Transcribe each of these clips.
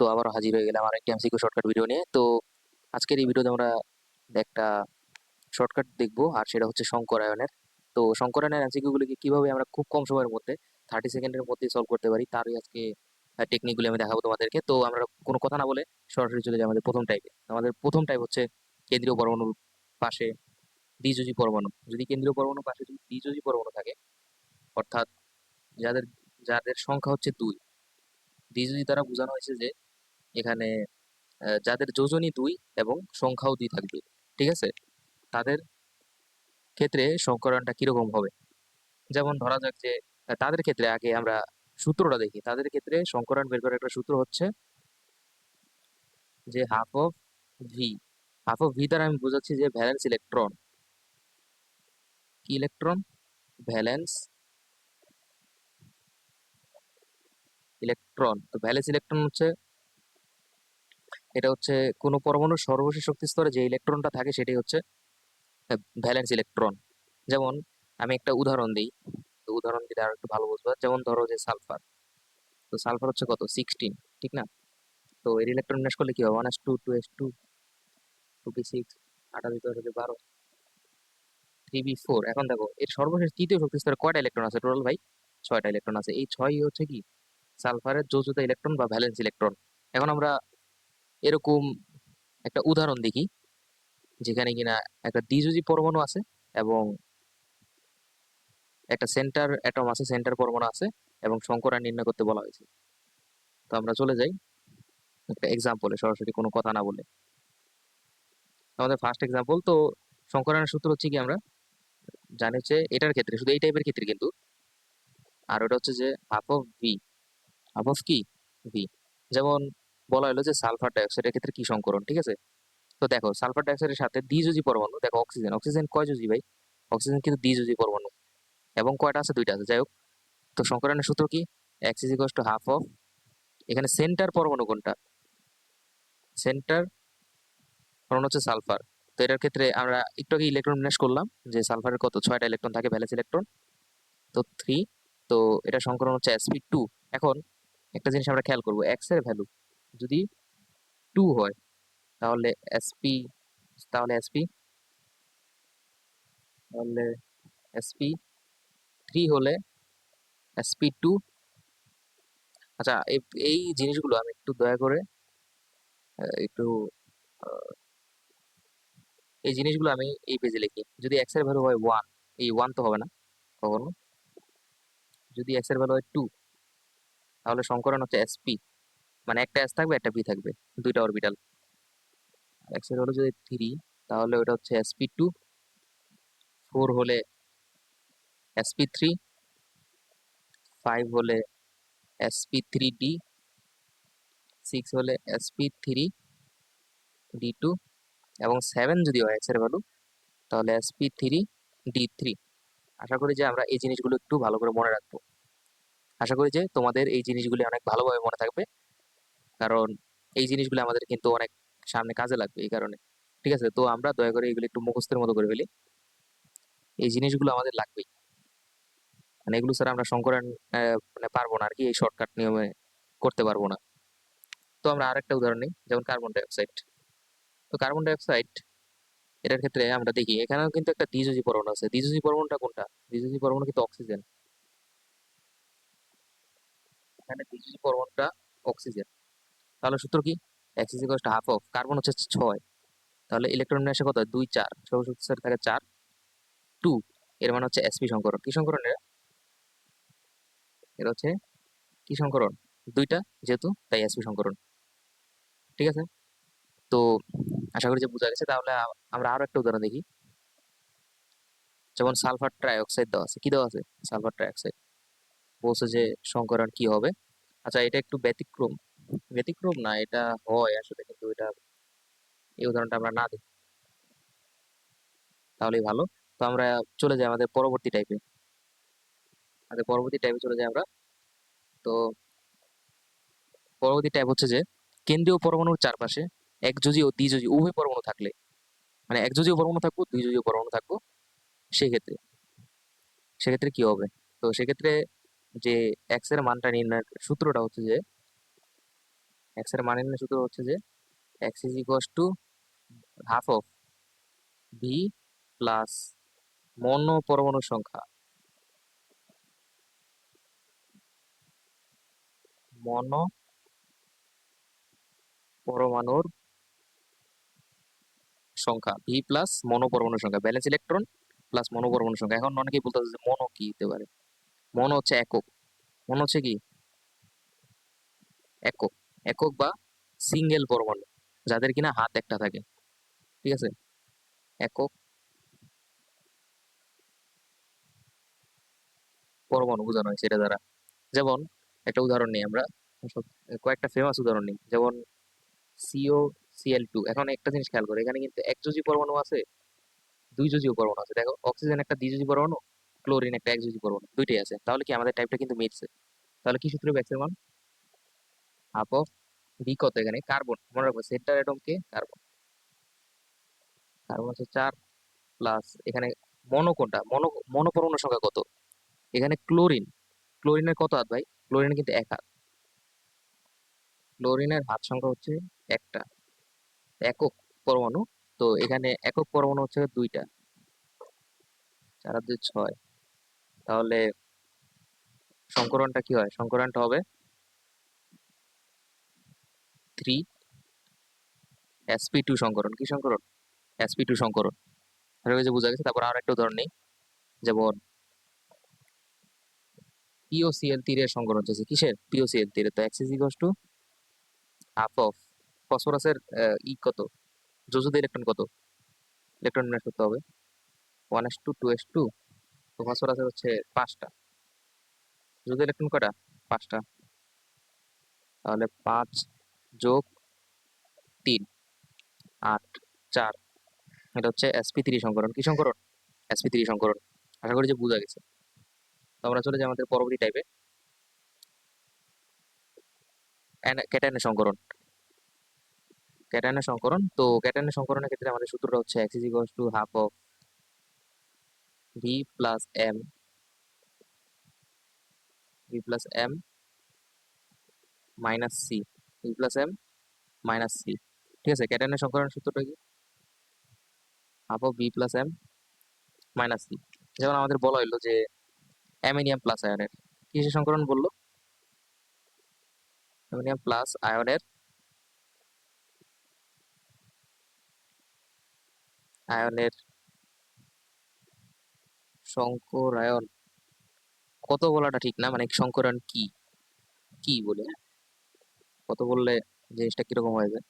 তো আবারও হাজির হয়ে গেলাম আর একটি এমসিকিউ শর্টকাট ভিডিও নিয়ে। তো আজকের এই ভিডিওতে আমরা একটা শর্টকাট দেখব, আর সেটা হচ্ছে শঙ্করায়নের। তো শঙ্করায়নের এমসিকিউগুলিকে কীভাবে আমরা খুব কম সময়ের মধ্যে থার্টি সেকেন্ডের মধ্যে সলভ করতে পারি, তারই আজকে টেকনিকগুলি আমি দেখাবো তোমাদেরকে। তো আমরা কোনো কথা না বলে সরাসরি চলে যাই আমাদের প্রথম টাইপে আমাদের প্রথম টাইপ হচ্ছে কেন্দ্রীয় পরমাণুর পাশে দ্বিযোজী পরমাণু। যদি কেন্দ্রীয় পরমাণুর পাশে যদি দ্বিযোজী পরমাণু থাকে, অর্থাৎ যাদের যাদের সংখ্যা হচ্ছে দুই, দ্বিযোজী দ্বারা বোঝানো হয়েছে যে এখানে যাদের যোজনই দুই এবং সংখ্যাও দুই থাকবে, ঠিক আছে? তাদের ক্ষেত্রে সংকরণটা কীরকম হবে? যেমন ধরা যাক যে তাদের ক্ষেত্রে আগে আমরা সূত্রটা দেখি। তাদের ক্ষেত্রে সংকরণ বের করার একটা সূত্র হচ্ছে যে half of V half of V দ্বারা আমি বোঝাচ্ছি যে ভ্যালেন্স ইলেকট্রন কি ইলেকট্রন ভ্যালেন্স ইলেকট্রন তো ভ্যালেন্স ইলেকট্রন হচ্ছে এটা হচ্ছে কোনো পরমাণুর সর্বশেষ শক্তি স্তরে যে ইলেকট্রনটা থাকে সেটাই হচ্ছে ভ্যালেন্স ইলেকট্রন যেমন আমি একটা উদাহরণ দিই, তো উদাহরণ দিলে আর একটু ভালো বুঝবা। যেমন ধরো যে সালফার, তো সালফার হচ্ছে কত? সিক্সটিন ঠিক না? তো এর ইলেকট্রন বিন্যাস করলে কি হবে? One S two two S two two P six আটা দিতে হচ্ছে বারো থ্রি বি ফোর এখন দেখো, এর সর্বশেষ তৃতীয় শক্তি স্তরে কয়টা ইলেকট্রন আছে টোটাল ভাই? ছয়টা ইলেকট্রন আছে। এই ছয়ই হচ্ছে কি? সালফারের যোজিত ইলেকট্রন বা ভ্যালেন্স ইলেকট্রন এখন আমরা এরকম একটা উদাহরণ দেখি। যেখানে কিনা একটা দ্বিযোজী পরমাণু আছে এবং একটা সেন্টার অ্যাটম আছে, সেন্টার পরমাণু আছে এবং সংকরায়ন নির্ণয় করতে বলা হয়েছে। তো আমরা চলে যাই একটা এক্সাম্পলে সরাসরি কোনো কথা না বলে। আমাদের ফার্স্ট এক্সাম্পল তো সংকরায়নের সূত্র হচ্ছে কি আমরা জানি হচ্ছে এটার ক্ষেত্রে, শুধু এই টাইপের ক্ষেত্রে কিন্তু। আর ওটা হচ্ছে যে half of V half of কি? ভি যেমন বলা হলো যে সালফার ডাইঅক্সাইডের ক্ষেত্রে কি সংকরণ, ঠিক আছে? তো দেখো, সালফার ডাইঅক্সাইডের সাথে দ্বিযোজী পরমাণু, দেখো অক্সিজেন অক্সিজেন কয় যোজী ভাই? অক্সিজেন কিন্তু দ্বিযোজী পরমাণু। এবং কয়টা আছে? দুইটা আছে যাই হোক তো সংকরণের সূত্র কি? এক্স ইজ হাফ অফ এখানে সেন্টার পরমাণু কোনটা? সেন্টার পরমাণু হচ্ছে সালফার। তো এটার ক্ষেত্রে আমরা একটু আগে ইলেকট্রন বিন্যাস করলাম যে সালফারের কত? ছয়টা ইলেকট্রন থাকে ভ্যালেন্স ইলেকট্রন তো থ্রি তো এটা সংকরণ হচ্ছে এসপি টু এখন একটা জিনিস আমরা খেয়াল করব এক্সের ভ্যালু যদি টু হয়, তাহলে এসপি তাহলে এসপি তাহলে এসপি থ্রি হলে এসপি টু আচ্ছা এই- জিনিসগুলো আমি একটু দয়া করে একটু এই জিনিসগুলো আমি এই পেজে লিখি। যদি এক্সের ভ্যালু হয় ওয়ান এই ওয়ান তো হবে না কখনো। যদি এক্সের ভ্যালু হয় টু তাহলে সংকরণ হচ্ছে এসপি মানে একটা এস থাকবে, একটা পি থাকবে, দুইটা অরবিটাল হলো যদি থ্রি তাহলে ওটা হচ্ছে এসপি টু ফোর হলে এসপি থ্রি ফাইভ হলে এসপি থ্রি ডি সিক্স হলে এসপি থ্রি ডি টু এবং সেভেন যদি হয় এক্সের ভ্যালু তাহলে এসপি থ্রি ডি থ্রি আশা করি যে আমরা এই জিনিসগুলো একটু ভালো করে মনে রাখব। আশা করি যে তোমাদের এই জিনিসগুলি অনেক ভালোভাবে মনে থাকবে। কারণ এই জিনিসগুলো আমাদের কিন্তু অনেক সামনে কাজে লাগবে এই কারণে। ঠিক আছে? তো আমরা দয়া করে এগুলো একটু মুখস্থের মতো করে ফেলি। এই জিনিসগুলো আমাদের লাগবেই। মানে এগুলো ছাড়া আমরা আহ, মানে পারব না আর কি এই শর্টকাট নিয়মে করতে পারব না। তো আমরা আরেকটা উদাহরণ নিই যেমন কার্বন ডাইঅক্সাইড তো কার্বন ডাইঅক্সাইড এটার ক্ষেত্রে আমরা দেখি এখানেও কিন্তু একটা দ্বিযোজী পরমাণু আছে। দ্বিযোজী পরমাণুটা কোনটা? দ্বিযোজী পরমাণু কিন্তু অক্সিজেন এখানে দ্বিযোজী পরমাণুটা অক্সিজেন তাহলে সূত্র কি? এক্স হাফ অফ কার্বন হচ্ছে ছয়। তাহলে ইলেকট্রন আসে কত? দুই, চার। সৌরশক্তি স্তরে থাকে চার। টু এর মানে হচ্ছে এসপি সংকরণ। কি সংকরণ এরা? এটা হচ্ছে কি সংকরণ? দুইটা, যেহেতু, তাই এসপি সংকরণ। ঠিক আছে? তো আশা করি যে বোঝা গেছে। তাহলে আমরা আরও একটা উদাহরণ দেখি। যেমন সালফার ট্রাইঅক্সাইড দেওয়া আছে। কি দেওয়া আছে? সালফার ট্রাইঅক্সাইড বলছে যে সংকরণ কি হবে? আচ্ছা এটা একটু ব্যতিক্রম। ব্যতিক্রম না, এটা হয় আসলে কিন্তু এটা এই উদাহরণটা আমরা না দিই। তাহলেই ভালো। তো আমরা চলে যাই আমাদের পরবর্তী টাইপে আমাদের পরবর্তী টাইপে চলে যাই আমরা। তো পরবর্তী টাইপ হচ্ছে যে, কেন্দ্রীয় পরমাণুর চারপাশে একযোজী ও দ্বিযোজী উভয় পরমাণু থাকলে মানে একযোজীয় পরমাণু থাকব দ্বিযোজীয় পরমাণু থাকব, সেক্ষেত্রে সেক্ষেত্রে কি হবে? তো সেক্ষেত্রে যে এক্সের মানটা নির্ণয়ের সূত্রটা হচ্ছে যে এক্সের মানে সূত্র হচ্ছে যে X is equals to half of V plus মনো পরমাণুর সংখ্যা। মনো পরমাণুর সংখ্যা ভি প্লাস মনো পরমাণুর সংখ্যা ব্যালেন্স ইলেকট্রন প্লাস মনো পরমাণু সংখ্যা। এখন অনেকেই বলতে যে মনো কি হতে পারে? মনো হচ্ছে একক। মনো হচ্ছে কি? একক। একক বা সিঙ্গেল পরমাণু, যাদের কিনা হাত একটা থাকে, ঠিক আছে? একক পরমাণু বোঝানো হয়েছে এটা দ্বারা। যেমন একটা উদাহরণ নিই আমরা কয়েকটা ফেমাস উদাহরণ নিই, যেমন সিও সিএল টু এখন একটা জিনিস খেয়াল করে, এখানে কিন্তু একযোজি পরমাণু আছে, দুই যোজীয় পরমাণু আছে। দেখো অক্সিজেন একটা দ্বিযোজী পরমাণু ক্লোরিন একটা একযোজী পরমাণু, দুইটাই আছে। তাহলে কি আমাদের টাইপটা কিন্তু মিটছে? তাহলে কি সূত্রে ব্যাক্সের মান? হাফ অফ বি কত এখানে কার্বন মনে রাখব সেন্টার অ্যাটম কে কার্বন কার্বন হচ্ছে চার প্লাস এখানে মনো কোনটা মনো মনো পরমাণুর সংখ্যা কত এখানে ক্লোরিন ক্লোরিনের কত হাত ভাই ক্লোরিনের কিন্তু এক হাত ক্লোরিনের হাত সংখ্যা হচ্ছে একটা একক পরমাণু তো এখানে একক পরমাণু হচ্ছে দুইটা চার আর দুই ছয় তাহলে সংকরণটা কি হয় সংকরণটা হবে থ্রি এসপি টু সংকরণ। কি সংকরণ? SP two সংকরণ। এটা হয়েছে বোঝা গেছে, তারপর আর একটা উদাহরণ নেই। যেমন পিওসিএল তীরের সংকরণ হচ্ছে কিসের? পিওসিএল তীরে তো x is equal to half of ফসফরাসের ই কত? যোজুদ ইলেকট্রন কত? ইলেকট্রন নির্ণয় করতে হবে। One S two two S two তো ফসফরাসের হচ্ছে পাঁচটা। যোজুদ ইলেকট্রন কটা পাঁচটা। তাহলে পাঁচ যোগ তিন, আট, চার। এটা হচ্ছে এসপি থ্রি সংকরণ। কি সংকরণ? SP three সংকরণ। আশা করি যে বোঝা গেছে। তো আমরা চলে যাই আমাদের পরবর্তী টাইপে ক্যাটায়নের সংকরণ। ক্যাটায়নের সংকরণ। তো ক্যাটায়নের সংকরণের ক্ষেত্রে আমাদের সূত্রটা হচ্ছে X is to half of V plus M V plus M minus C V plus M minus C ঠিক আছে ক্যাটায়নের সংকরণের সূত্রটা কি? Half of V plus M minus C যেমন আমাদের বলা হইল যে অ্যামিনিয়াম প্লাস আয়নের কিসের সংকরণ বলল? অ্যামিনিয়াম প্লাস আয়নের আয়নের সংকরায়ন কত বলাটা ঠিক না? মানে সংকরায়ন কি? কি বলে? কত বললে জিনিসটা কীরকম হয়ে যায়?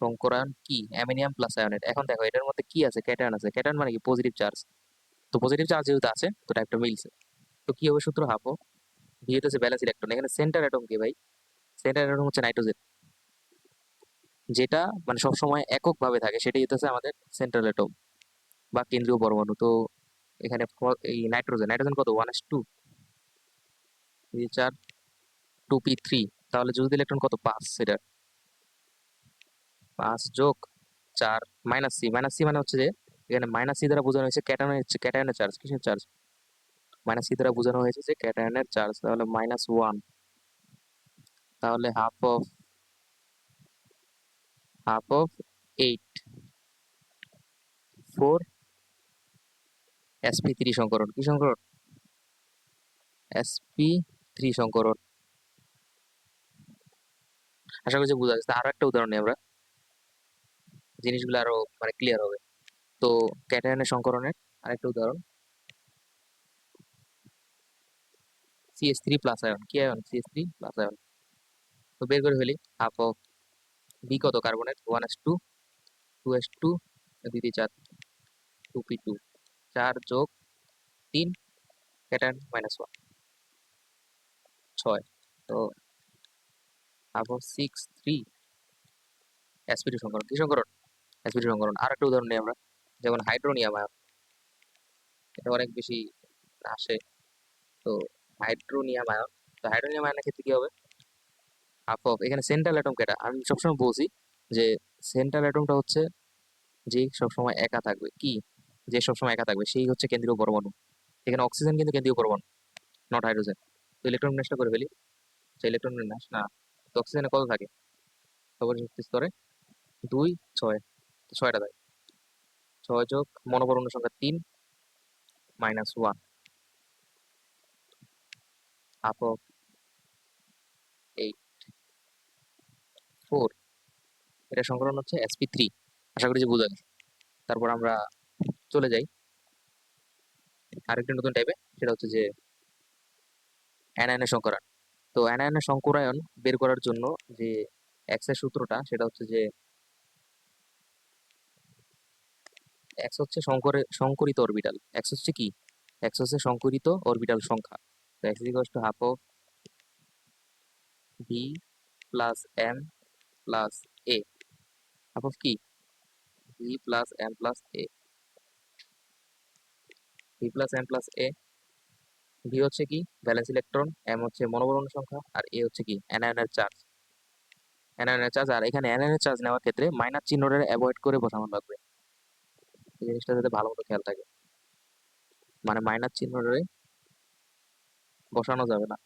সংকরায়ন কি? অ্যামিনিয়াম প্লাস আয়নের। এখন দেখো, এটার মধ্যে কি আছে? ক্যাটায়ন আছে। ক্যাটায়ন মানে কি? পজিটিভ চার্জ তো পজিটিভ চার্জ যেহেতু আছে, তো একটা মিলছে। তো কি হবে সূত্র? হাফো ভি হচ্ছে ব্যালেন্স ইলেকট্রন এখানে সেন্টার অ্যাটম কি ভাই? সেন্টার অ্যাটম হচ্ছে নাইট্রোজেন যেটা মানে সবসময় এককভাবে থাকে, সেটাই হচ্ছে আমাদের সেন্ট্রাল অ্যাটম বা কেন্দ্রীয় পরমাণু। তো এখানে এই নাইট্রোজেন নাইট্রোজেন কত? ওয়ান এস টু চার টু পি থ্রি তাহলে যদি ইলেকট্রন কত? পাঁচ সেটা পাঁচ যোগ চার মাইনাস সি মাইনাস সি মানে হচ্ছে যে এখানে মাইনাস সি দ্বারা বোঝানো হয়েছে ক্যাটায়নের ক্যাটায়নের চার্জ কিসের চার্জ মাইনাস সি দ্বারা বোঝানো হয়েছে যে ক্যাটায়নের চার্জ তাহলে মাইনাস ওয়ান তাহলে half of half of eight four SP three সংকরণ, কি সংকরণ? SP three সংকরণ। আশা করি বোঝা যাচ্ছে। আরও একটা উদাহরণ আমরা। জিনিসগুলো আরও মানে ক্লিয়ার হবে। তো ক্যাটায়নের সংকরণের আরেকটা উদাহরণ। সিএস থ্রি প্লাস আয়ন কি ion CS three plus ion তো বের করে ফেলি। হাফ অফ বি কত কার্বনের one S two two S two দ্বিতীয় চার টু পি টু চার যোগ তিন ক্যাটায়ন মাইনাস ওয়ান ছয়। তো সিক্স থ্রি সংকরণ, কি সংকরণ? সংকরণ। আর একটা উদাহরণ নিই আমরা, যেমন হাইড্রোনিয়াম আয়ন এটা অনেক বেশি আসে। তো হাইড্রোনিয়াম আয়ন তো হাইড্রোনিয়াম আয়নের ক্ষেত্রে হবে? হাফ অফ এখানে সেন্ট্রাল অ্যাটম কেটা আমি সবসময় বলছি যে সেন্ট্রাল অ্যাটমটা হচ্ছে যে সবসময় একা থাকবে। কি? যে সবসময় একা থাকবে, সেই হচ্ছে কেন্দ্রীয় পরমাণু। এখানে অক্সিজেন কিন্তু কেন্দ্রীয় পরমাণু নট হাইড্রোজেন তো ইলেকট্রন বিন্যাসটা করে ফেলি। তো ইলেকট্রন বিন্যাস না। অক্সিজেনে কত থাকে? শক্তি স্তরে দুই, ছয় ছয়টা থাকে ছয় যোগ মনোপরমাণু সংখ্যা তিন minus one half eight four এটা সংকলন হচ্ছে এসপি থ্রি আশা করি যে বোঝা গেছে। তারপর আমরা চলে যাই। আরেকটি নতুন টাইপে সেটা হচ্ছে যে অ্যানায়নের সংকরণ। তো অ্যানায়নের সংকরায়ন বের করার জন্য যে এক্সের সূত্রটা, সেটা হচ্ছে যে এক্স হচ্ছে সংকরে, সংকরিত অরবিটাল এক্স হচ্ছে কি? এক্স হচ্ছে সংকরিত অরবিটাল সংখ্যা। তো X equals to half of V plus M plus A half of কি? V plus M plus A V plus M plus A V হচ্ছে কি? ভ্যালেন্স ইলেকট্রন এম হচ্ছে মনোবরণ সংখ্যা আর এ হচ্ছে কি? অ্যানায়নের চার্জ অ্যানায়নের চার্জ আর এখানে অ্যানায়নের চার্জ নেওয়ার ক্ষেত্রে মাইনাস চিহ্নটা অ্যাভয়েড করে বসানো লাগবে। এই জিনিসটা যাতে ভালো মতো খেয়াল থাকে। মানে মাইনাস চিহ্নটা বসানো যাবে না।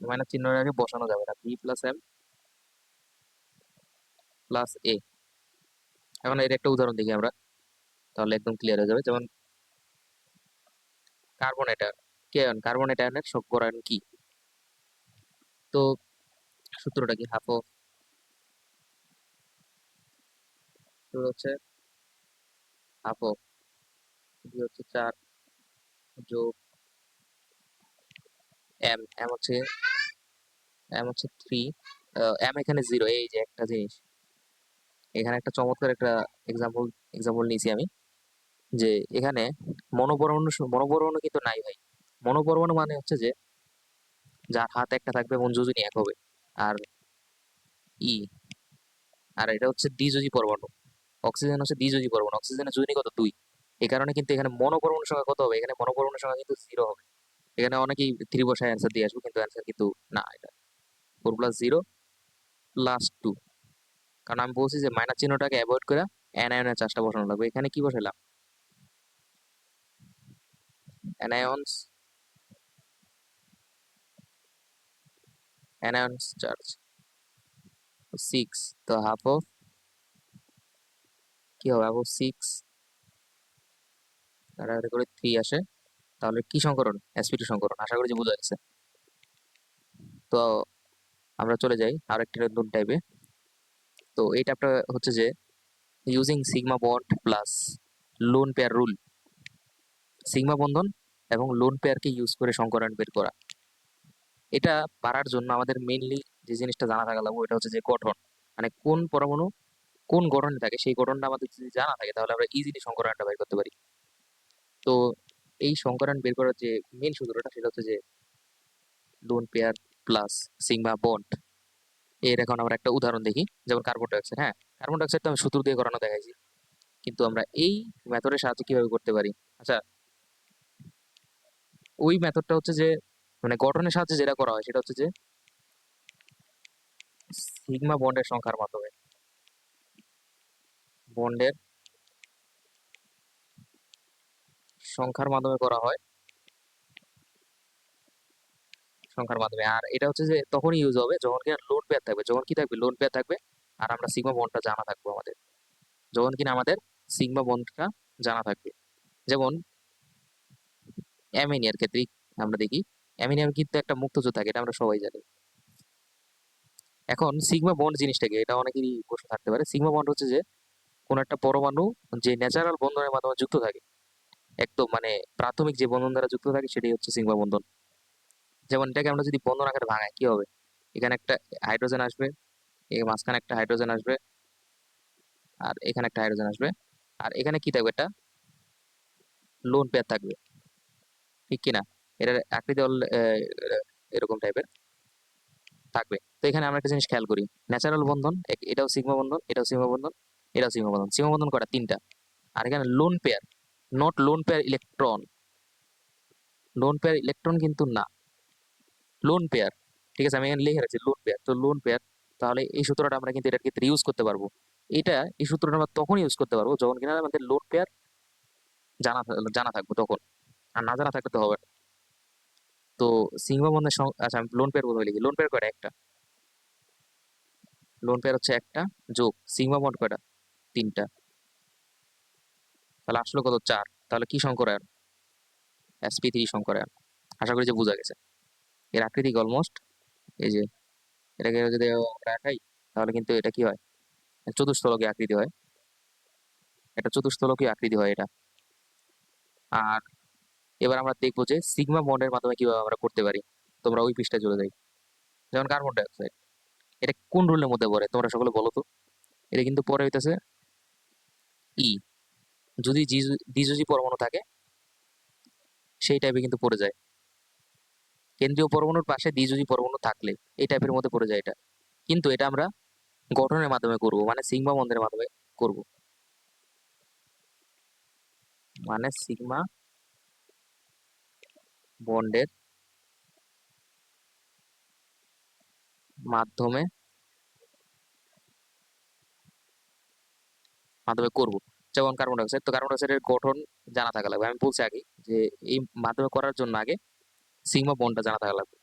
মাইনাস চিহ্নের আগে বসানো যাবে না। V plus M plus A এখন এর একটা উদাহরণ দেখি আমরা। তাহলে একদম ক্লিয়ার হয়ে যাবে। যেমন কার্বন এটায়ন কেয়ন কার্বন এটায়নের সংকরায়ন কি? তো সূত্রটা কি হাফ হচ্ছে হাফ অফ। হচ্ছে চার যোগ এম এম হচ্ছে এম হচ্ছে থ্রি এম এখানে জিরো এই যে একটা জিনিস। এখানে একটা চমৎকার একটা এক্সাম্পল এক্সাম্পল নিয়েছি আমি। যে এখানে মনোপরমাণু মনোপরমাণু কিন্তু নাই ভাই। মনোপরমাণু মানে হচ্ছে যে যার হাত একটা থাকবে এবং যোজনী এক হবে। আর ই, আর এটা হচ্ছে দ্বিযোজী পরমাণু। অক্সিজেন হচ্ছে দ্বিযোজী পরমাণু। অক্সিজেনের যোজনী কত? দুই। এই কারণে কিন্তু এখানে মনোপরমাণু সংখ্যা কত হবে? এখানে মনোপরমাণু সংখ্যা কিন্তু জিরো হবে। এখানে অনেকেই থ্রি বসায় অ্যান্সার দিয়ে আসব, কিন্তু অ্যান্সার কিন্তু না এটা। Four plus zero plus two কারণ আমি বলছি যে মাইনাস চিহ্নটাকে অ্যাভয়েড করে অ্যানায়নের চার্জটা বসানো লাগবে। এখানে কি বসালাম অ্যানায়ন্স অ্যানায়ন্স চার্জ সিক্স তো হাফ অফ কি হবে? অফ সিক্স কাটাকাটি করে থ্রি আসে। তাহলে কি সংকরণ? এসপিটি সংকরণ, আশা করি যে বোঝা গেছে তো আমরা চলে যাই আরেকটি নতুন টাইপে তো এই ট্যাপটা হচ্ছে যে using sigma bond plus lone pair rule sigma বন্ধন এবং লোন পেয়ারকে ইউজ করে সংকরণ বের করা। এটা পারার জন্য আমাদের মেইনলি যে জিনিসটা জানা থাকা লাগবে এটা হচ্ছে যে গঠন। মানে কোন পরমাণু কোন গঠনে থাকে, সেই গঠনটা আমাদের যদি জানা থাকে, তাহলে আমরা ইজিলি সংকরণটা বের করতে পারি। তো এই সংকরণ বের করার যে মেন সূত্রটা, সেটা হচ্ছে যে lone pair plus sigma bond এর এখন আমরা একটা উদাহরণ দেখি, যেমন কার্বন ডাইঅক্সাইড হ্যাঁ? কার্বন ডাইঅক্সাইড তো আমি সূত্র দিয়ে করানো দেখাইছি। কিন্তু আমরা এই মেথডের সাহায্যে কীভাবে করতে পারি? আচ্ছা ওই মেথডটা হচ্ছে যে মানে গঠনের সাহায্যে যেটা করা হয় সেটা হচ্ছে যে সিগমা বন্ডের সংখ্যার মাধ্যমে। বন্ডের সংখ্যার মাধ্যমে করা হয়। সংখ্যার মাধ্যমে। আর এটা হচ্ছে যে, তখনই ইউজ হবে যখন কিনা লোন পেয়ার থাকবে। যখন কি থাকবে? লোন পেয়ার থাকবে। আর আমরা সিগমা বন্ডটা জানা থাকব আমাদের। যখন কিনা আমাদের সিগমা বন্ডটা জানা থাকবে। যেমন অ্যামিনিয়ার ক্ষেত্রে আমরা দেখি। অ্যামিনিয়াম কিন্তু একটা মুক্তজোর থাকে, এটা আমরা সবাই জানি। এখন সিগমা বন্ড জিনিসটাকে, এটা অনেকেরই প্রশ্ন থাকতে পারে। সিগমা বন্ড হচ্ছে যে, কোন একটা পরমাণু যে ন্যাচারাল বন্ধনের মাধ্যমে যুক্ত থাকে, একদম মানে প্রাথমিক যে বন্ধন দ্বারা যুক্ত থাকে, সেটাই হচ্ছে সিগমা বন্ধন। যেমন এটাকে আমরা যদি বন্ধন আকারে ভাঙাই, কি হবে? এখানে একটা হাইড্রোজেন আসবে এই মাঝখানে একটা হাইড্রোজেন আসবে, আর এখানে একটা হাইড্রোজেন আসবে, আর এখানে কি থাকবে? একটা লোন পেয়ার থাকবে। ঠিক কিনা? এটার আকৃতি এরকম টাইপের। থাকবে। তো এখানে আমরা একটা জিনিস খেয়াল করি। ন্যাচারাল বন্ধন এটাও সিগমা বন্ধন, এটাও সিগমা বন্ধন, এটাও সিগমা বন্ধন। সিগমা বন্ধন করা তিনটা। আর এখানে lone pair not lone pair electron lone pair electron কিন্তু না। লোন পেয়ার ঠিক আছে? আমি এখানে লিখে রাখছি লোন পেয়ার তো লোন পেয়ার তাহলে এই সূত্রটা আমরা কিন্তু এটার ক্ষেত্রে ইউজ করতে পারব। এটা, এই সূত্রটা আমরা তখন ইউজ করতে পারব যখন কিনা আমাদের লোন পেয়ার জানা জানা থাকব তখন। আর না জানা থাকলে তো হবে না। তো তো বন্ধের আচ্ছা আমি লোন পেয়ার প্রথমে লিখি। লোন পেয়ার কয়টা? একটা। লোন পেয়ার হচ্ছে একটা, যোগ। সিগমা বন্ড কয়টা? তিনটা। তাহলে আসলো কত? চার। তাহলে কি সংকরায়ন? SP three সংকরায়ন। আশা করি যে বোঝা গেছে। এর আকৃতি অলমোস্ট এই যে এটাকে যদি রাখাই তাহলে কিন্তু এটা কি হয়? চতুস্থলকীয় আকৃতি হয়। এটা চতুস্থলকীয় আকৃতি হয় এটা। আর এবার আমরা দেখব যে সিগমা বন্ডের মাধ্যমে কীভাবে আমরা করতে পারি। তোমরা ওই পৃষ্ঠায় চলে যাই। যেমন কার্বন ডাইঅক্সাইড, এটা কোন রুলের মধ্যে পড়ে? তোমরা সকলে বলো তো। এটা কিন্তু পরে হইতেছে ই যদি জিজু- দ্বিযোজী পরমাণু থাকে, সেই টাইপে কিন্তু পড়ে যায়। কেন্দ্রীয় পরমাণুর পাশে দ্বিযোজী পরমাণু থাকলে এই টাইপের মধ্যে পড়ে যায় এটা। কিন্তু এটা আমরা গঠনের মাধ্যমে করব মানে সিগমা বন্ধের মাধ্যমে করব। মানে সিগমা বন্ডের মাধ্যমে মাধ্যমে করব। যেমন কার্বন ডাইঅক্সাইড তো কার্বন ডাইঅক্সাইডের গঠন জানা থাকা লাগবে। আমি বলছি আগে যে এই মাধ্যমে করার জন্য আগে সিগমা বন্ডটা জানা থাকা লাগবে।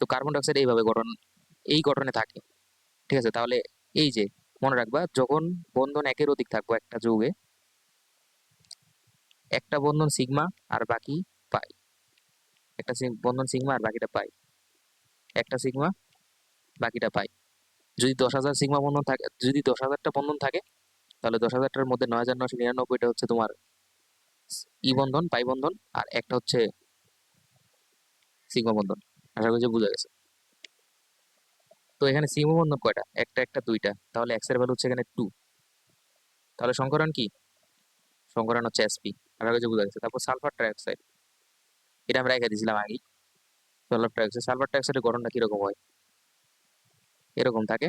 তো কার্বন ডাইঅক্সাইড এইভাবে গঠন, এই গঠনে থাকে। ঠিক আছে? তাহলে এই যে, মনে রাখবা, যখন বন্ধন একের অধিক থাকব একটা যৌগে, একটা বন্ধন সিগমা আর বাকি পাই একটা বন্ধন সিগমা আর বাকিটা পাই। একটা সিগমা, বাকিটা পাই। যদি দশ হাজার সিগমা বন্ধন থাকে, যদি দশ হাজারটা বন্ধন থাকে, তাহলে দশ হাজারটার মধ্যে নয় হাজার নশো নিরানব্বইটা হচ্ছে তোমার ই বন্ধন, পাই বন্ধন, আর একটা হচ্ছে সিগমা বন্ধন। আশা করি যে বোঝা গেছে। তো এখানে সিগমা বন্ধন কয়টা? একটা একটা, দুইটা। তাহলে এক্সের ভ্যালু হচ্ছে এখানে টু তাহলে সংকরণ কি? সংকরণ হচ্ছে এসপি আশা করি যে বোঝা গেছে। তারপর সালফার ট্রাইঅক্সাইড এটা আমরা রেখে দিয়েছিলাম আগেই। সালফার ট্রাইঅক্সাইড সালফার ট্রাইঅক্সাইডের গঠনটা কীরকম হয়? এরকম থাকে।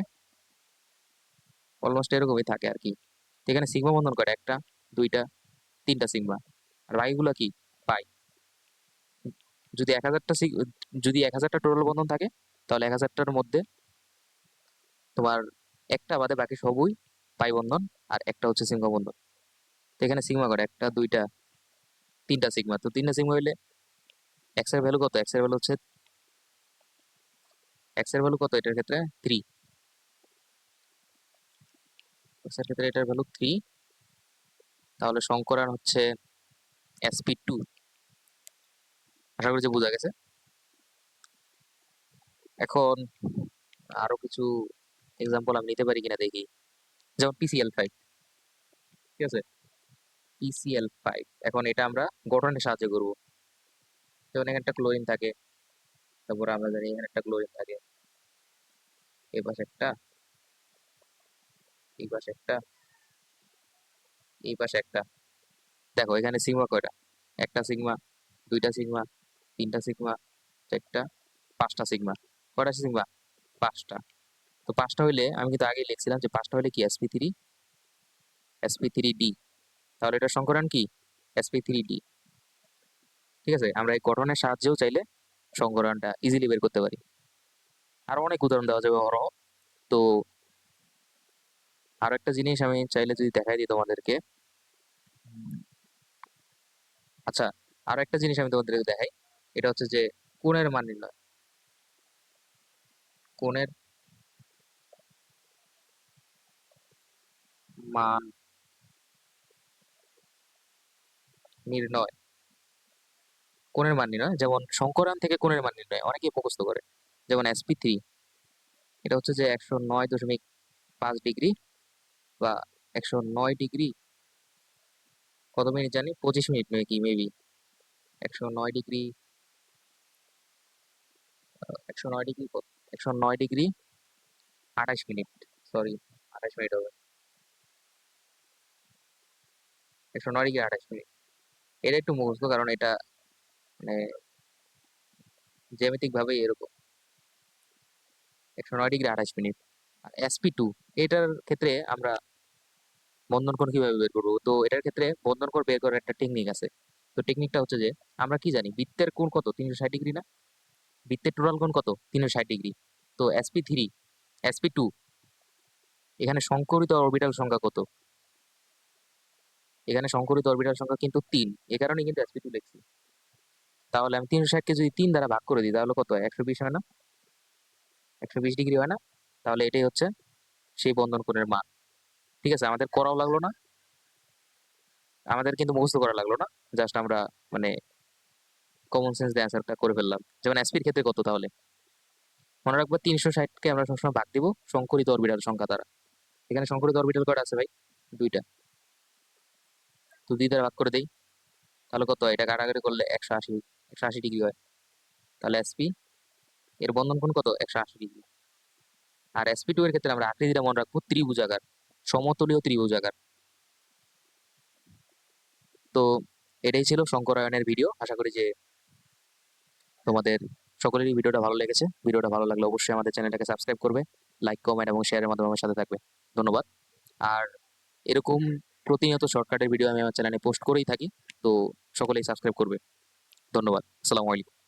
অলমোস্ট এরকমই থাকে আর কি। এখানে সিগমা বন্ধন কয়টা? একটা, দুইটা, তিনটা সিগমা। আর বাকিগুলো কি? পাই যদি এক হাজারটা যদি এক হাজারটা টোটাল বন্ধন থাকে, তাহলে এক হাজারটার মধ্যে তোমার একটা বাদে বাকি সবই পাই বন্ধন আর একটা হচ্ছে সিগমা বন্ধন। তো এখানে সিগমা করে একটা, দুইটা, তিনটা সিগমা। তো তিনটা সিগমা হইলে এক্সের ভ্যালু কত? এক্সের ভ্যালু হচ্ছে এক্সের ভ্যালু কত এটার ক্ষেত্রে? থ্রি এক্স ক্ষেত্রে এটার ভ্যালু থ্রি তাহলে সংকরণ হচ্ছে এসপি টু আশা করি যে বোঝা গেছে। এখন আরও কিছু এক্সাম্পল আমি নিতে পারি কিনা দেখি। যেমন পিসিএল ফাইভ ঠিক আছে? পিসিএল ফাইভ এখন এটা আমরা গঠনের সাহায্য করব। যেমন এখানে একটা ক্লোরিন থাকে। তারপর আমরা জানি এখানে একটা ক্লোরিন থাকে। এই পাশে একটা। এই পাশে একটা। এই পাশে একটা। দেখো, এখানে সিগমা কয়টা? একটা সিগমা দুইটা সিগমা তিনটা সিগমা চারটা, পাঁচটা সিগমা কয়টা সিগমা পাঁচটা। তো পাঁচটা হইলে, আমি কিন্তু আগে লিখছিলাম যে পাঁচটা হইলে কি? SP three SP three D তাহলে এটা সংকরণ কি? এসপি থ্রি ডি ঠিক আছে? আমরা এই গঠনের সাহায্যেও চাইলে সংকরণটা ইজিলি বের করতে পারি। আরও অনেক উদাহরণ দেওয়া যাবে অরহ তো আরও একটা জিনিস আমি চাইলে যদি দেখাই দিই তোমাদেরকে। আচ্ছা আরও একটা জিনিস আমি তোমাদেরকে দেখাই, এটা হচ্ছে যে কোণের মান নির্ণয়। কোণের মান নির্ণয়। কোণের মান নির্ণয়, যেমন সংকরণ থেকে কোণের মান নির্ণয়, অনেকেই মুখস্থ করে। যেমন এসপি থ্রি এটা হচ্ছে যে একশো নয় দশমিক পাঁচ ডিগ্রি বা একশো নয় ডিগ্রি, কত মিনিট জানি? পঁচিশ মিনিট নাকি মেবি একশো নয় ডিগ্রি একশো নয় ডিগ্রি একশো নয় ডিগ্রি আঠাশ মিনিট সরি আঠাশ মিনিট হবে। একশো নয় ডিগ্রি আঠাশ মিনিট। এটা একটু মুখস্থ, কারণ এটা মানে জ্যামিতিক ভাবে এরকম। একশো নয় ডিগ্রি আঠাশ মিনিট। আর এসপি টু এটার ক্ষেত্রে আমরা বন্ধন কোণ বের করব? তো এটার ক্ষেত্রে বন্ধন কোণ বের করার একটা টেকনিক আছে। তো টেকনিকটা হচ্ছে যে, আমরা কি জানি? বৃত্তের কোণ কত? তিনশো ষাট ডিগ্রি না? বৃত্তের টোটাল কোণ কত? তিনশো ষাট ডিগ্রি তো এসপি থ্রি এসপি টু এখানে সংকরিত অরবিটাল সংখ্যা কত? এখানে সংকরিত অরবিটাল সংখ্যা কিন্তু তিন। এ কারণে কিন্তু এসপি টু লিখছি। তাহলে আমি তিনশো ষাটকে যদি তিন দ্বারা ভাগ করে দিই, তাহলে কত একশো বিশ হয় না? একশো বিশ ডিগ্রি হয় না? তাহলে এটাই হচ্ছে সেই বন্ধন কোণের মান। ঠিক আছে? আমাদের করাও লাগল না। আমাদের কিন্তু মুখস্থ করা লাগল না। জাস্ট আমরা মানে কমন সেন্স দিয়ে অ্যান্সারটা করে ফেললাম। যেমন এসপির ক্ষেত্রে কত তাহলে? মনে রাখব তিনশো ষাটকে আমরা সবসময় ভাগ দিব সংকরিত অরবিটাল সংখ্যা দ্বারা। এখানে সংকরিত অরবিটাল কয়টা আছে ভাই? দুইটা। তো দুই দ্বারা ভাগ করে দেই। তাহলে কত এটা কাটাকাটি করলে একশো আশি একশো আশি ডিগ্রি হয়। তাহলে এসপি এর বন্ধন কোণ কত? একশো আশি ডিগ্রি। আর এসপি টু এর ক্ষেত্রে আমরা আকৃতিটা মনে রাখব ত্রিভুজাকার, সমতলীয় ত্রিভুজাকার। তো এটাই ছিল শঙ্করায়নের ভিডিও আশা করি যে তোমাদের সকলেরই ভিডিওটা ভালো লেগেছে। ভিডিওটা ভালো লাগলে অবশ্যই আমাদের চ্যানেলটাকে সাবস্ক্রাইব করবে লাইক কমেন্ট এবং শেয়ারের মাধ্যমে আমার সাথে থাকবে। ধন্যবাদ। আর এরকম প্রতিনিয়ত শর্টকাটের ভিডিও আমি আমার চ্যানেলে পোস্ট করেই থাকি। তো সকলেই সাবস্ক্রাইব করবে। ধন্যবাদ। আসসালামু আলাইকুম।